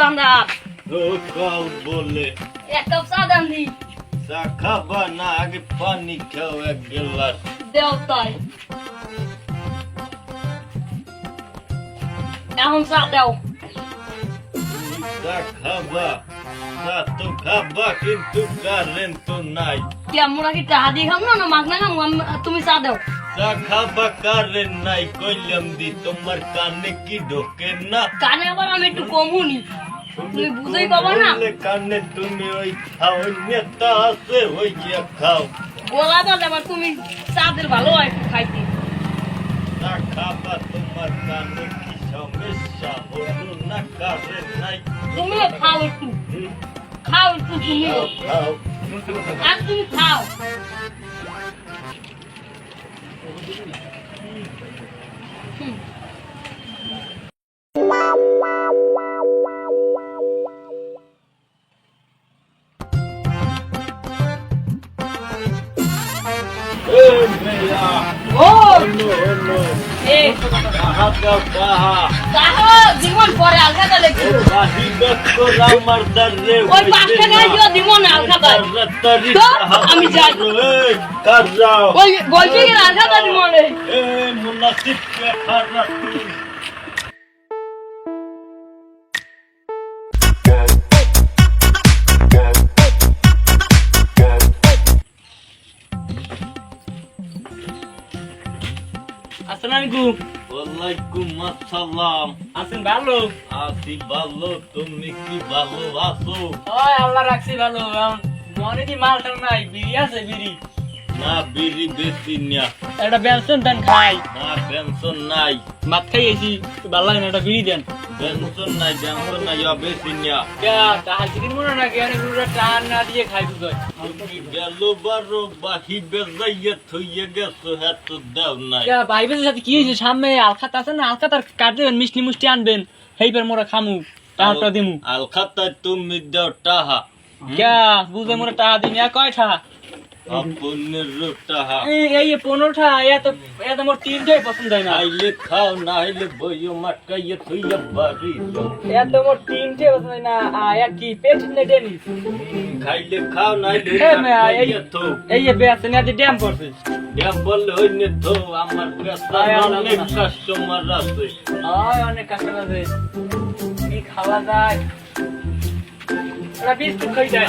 দোকানদার কাল বলে এক কাপ চা দেন দি চা খাবা না আগে পানি খাও এক গ্লাস। দেও তাই। এখন চা দেও। চা খাবা চা তো খাবা কিন্তু কারেন্ট তো নাই। কি আমরা কি টাকা দিয়ে খাম না মাগনা আম- তুমি চা দেও। খাবা কারেন্ট নাই কইলাম দি তোমার কানে কি ঢোকে না? কানে আবার আমি একটু কম শুনি তুমি বুঝেই পাবা না? কানে তুমি ওই খাও নেতা আছে ওই গিয়া খাও। গোলা বাজ আবার তুমি চা দিল ভালো হয় খাইতে। চা খাবা তোমার কানে কি সমস্যা? হলো না কারেন্ট নাই। তুমিও খাও একটু। খাও একটু খাও খাও। আর তুমি খাও। হুম। জীবন পরে রামার দারে ওই পাঁচটা গায়ে দিও দিব না আলগা তো, আমি যাই। ওই বলছি কি গায়ে দিব না এই আসসালামু আলাইকুম ওয়ালাইকুম আসসালাম আছেন ভালো? আছি ভালো তুমি কি ভালো আছো ওই আল্লাহ রাখছি ভালো। মনে কি মাল নাই বিড়ি আছে বিড়ি। না বিড়ি বেশি না একটা বেনসন দেন খাই। না পেনশন নাই। ভাত খাইয়েছি ভালো লাগে না একটা বিড়ি দেন। পেনশন নাই পেনশন নাই বেশি না তাহার চিকেন মনে না পুরো টান না দিয়ে খাই গেল বারো বাহি বেজাইয়া থইয়ে গেছো হ্যাঁ তো দাও নাই। ভাই বেদের সাথে কি হয়েছে? সামনে আলখাত আছে না আলখাত আর কাট দেবেন মিষ্টি মুষ্টি আনবেন। হেইবার মোরা খামু টাহাটা দিমু। আলখাতায় তুমি দাও টাহা। ক্যা বুঝে মোরা টাহা দিন কয়টা এই পনেরোটা এত এত মোর তিনটাই পছন্দ হয় না। আইলে খাও না আইলে বইও মাটকাইয়ে থইয়া বাড়ি। এত মোর তিনটে পছন্দ হয় না। আয়া কি পেট নে হুম, খাইলে খাও না আইলে এই- এই যে না যে ড্যাম করছে ড্যাম বললে হইনে থো, আমার কাছে অনেক কাস্টমার আছে। অনেক কাস্টমার আছে। কি খাওয়া যায়? বিস্কুট খাই যায়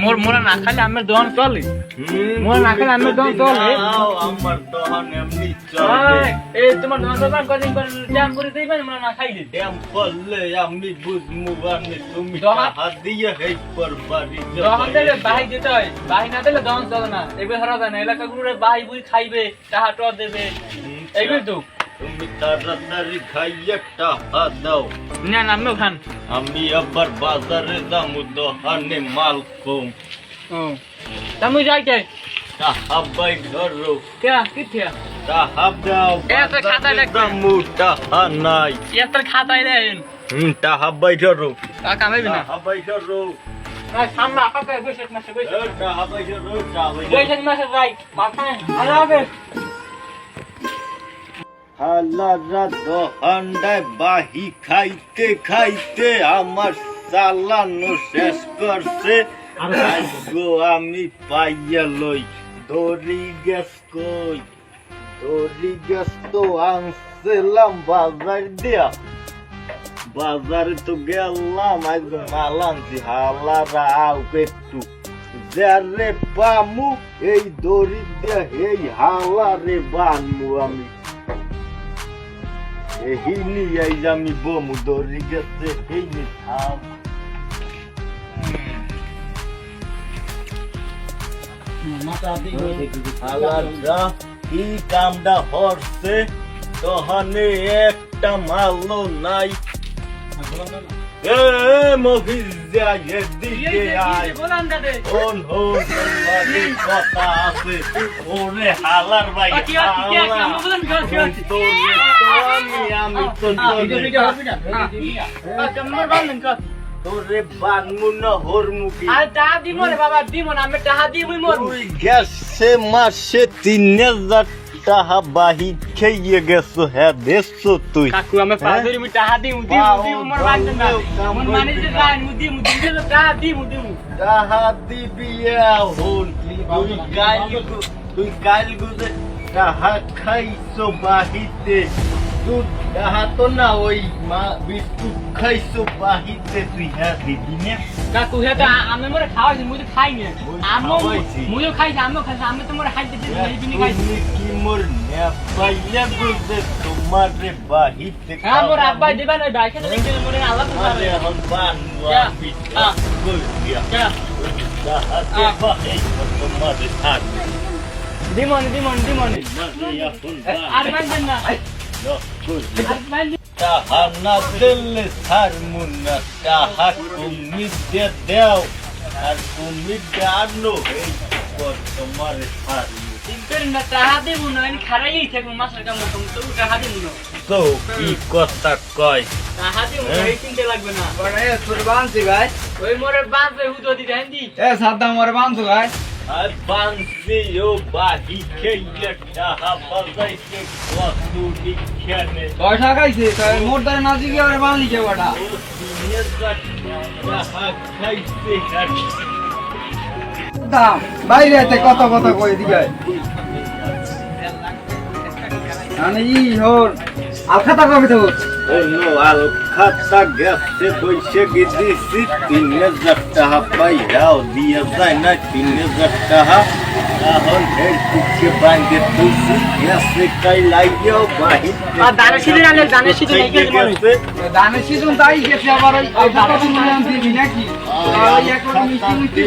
মোর মোরা না খাইলে আমার দহন চলে। মোর না খেলে আমি তুমি দম চলে। আমার দহন এমনি হয় এই তোমার দহন দহন কদিন পর ড্যাম করে দিবেন মোরা না খাইলে। ড্যাম পড়লে আমি বুঝমু বানি তুমি দহন- টাহা দিয়ে হেই পর বাড়ি দহন দিলে বাহি দিতে হয় বাহি না দিলে দহন চলে না। এবার হারা যায় না এলাকা গুলো বাহি বুই খাইবে টাহা টর দেবে। এইগুলো তো তুমি তাড়াতাড়ি খাইয়ে টাহা দাও। না না আমিও খান। আমি আবার বাজারে যাব দোকানে মাল কম। তুমি যাইতে টাহা বাই ধরো। কে কিথে টাহা দাও এ তো খাতায় বাজারে লিখবে। যাব নাই। এত খাতাই দেন। হুম টাহা বাই ধরো। তা কামাইবি না। টাহা বাই ধরো। সামনে আপাকে বৈশাখ মাসে বৈশাখ ধরো বৈশাখ মাসে যাই। মাথায় আরে হালারা দোকানটায় বাহি খাইতে খাইতে আমার চালানো শেষ করছে। আমি পাইয়া লই দড়ি গ্যাস কই। দড়ি গ্যাস তো আনছিলাম বাজার দিয়া। বাজারে তো গেলাম আজ মাল আনছি হালারা আও একটু। যারে পামু এই দড়ি দিয়া এই হালারে বানমু আমি। যে আমি বমু দড়ি গেছে এই নি থাম আলাদা কি কামটা হরছে তহনে একটা মালও নাই তোরে বানমু না হরমুখী আর টাহা দিব রে বাবা দিব না আমি টাহা দিবই তুই গেছে মাসে তিন হাজার টাকা বাহি খেয়ে গেছো হ্যাঁ দেখছ তুই। কাকু আমি পাঁচ ধরে আমি টাহা দিমু দিমু দিমু মোর বান্ধব না মোর মানে যে যাই মু দিমু দিমু টাহা দিমু দিমু। টাকা দিবি এখন তুই কাল তুই কাল গুজে টাকা খাইছো বাহিতে। তুই টাকা তো না ওই মা বিস্কুট খাইছো বাহিতে তুই হ্যাঁ দিবি না? কাকু হেটা আমি মোরে খাওয়াইছি মুই তো খাই না আমো। মুইও খাইছি আমিও খাইছি আমি তো মোরে খাইতে দিছি এই খাইছি। কি মোর নেপাইয়া গুজে তোমার রে বাহিতে হ্যাঁ মোর আব্বাই দিবা না ভাই খেতে দেখতে মোরে আল্লাহ তো পারে এখন বানওয়া যা। পিঠা কই দিয়া। যা। তাহাতে আ। বাহি তোমার থাক দিমন দিমন দিমন। মানে আর না। তাহা না দিলে সার মুন্না তাহা তুমি দে দেও আর তুমি জানো এই পর তোমার সার কথা কয়? এই চিনতে লাগবে না। ভাই। ওই মোরে বাঁধবে হুতো দিতে এ সাদ্দাম ওরে বানছো ভাই। আর বাংসি ও বাহি খেয়ে টাকা খাইছে তাই কে দিনে তাহা খাইতে আর দাম বাইরে এতে কত কথা কই দিবে মানে ই হর আলখাতা কবে না তিন হাজার টাকা এখন হের পিছিয়ে বাঙ্গে তুলছি গেছে কাই লাগিয়েও বাহির আর দানের সিজন আনলে দানের সিজন এই গেছে মনে হয়। দানের সিজন তাই গেছে আবার ওই আলখাতা তুমি দিবি নাকি আর ওই এক লোক মিষ্টি মিষ্টি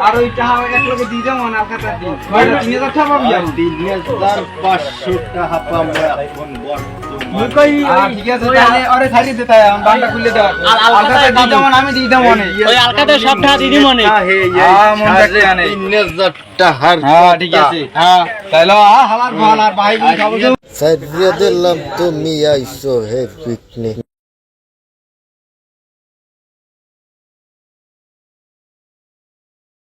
আর ওই টাকা এক লোকে দিয়ে যাব না আলখাতা দিন তিন হাজার টাকা পাবি তিন হাজার পাঁচশো টাকা পাবো এখন আমি দিয়ে যাব ওই আলকাতে সব টাকা দিদি মনে মন টাকার হ্যাঁ ঠিক আছে। হ্যাঁ তাহলে হালার ভালার ভাই খাব সাইড দিয়ে দিলাম তুমি আইসো হে পিকনিক।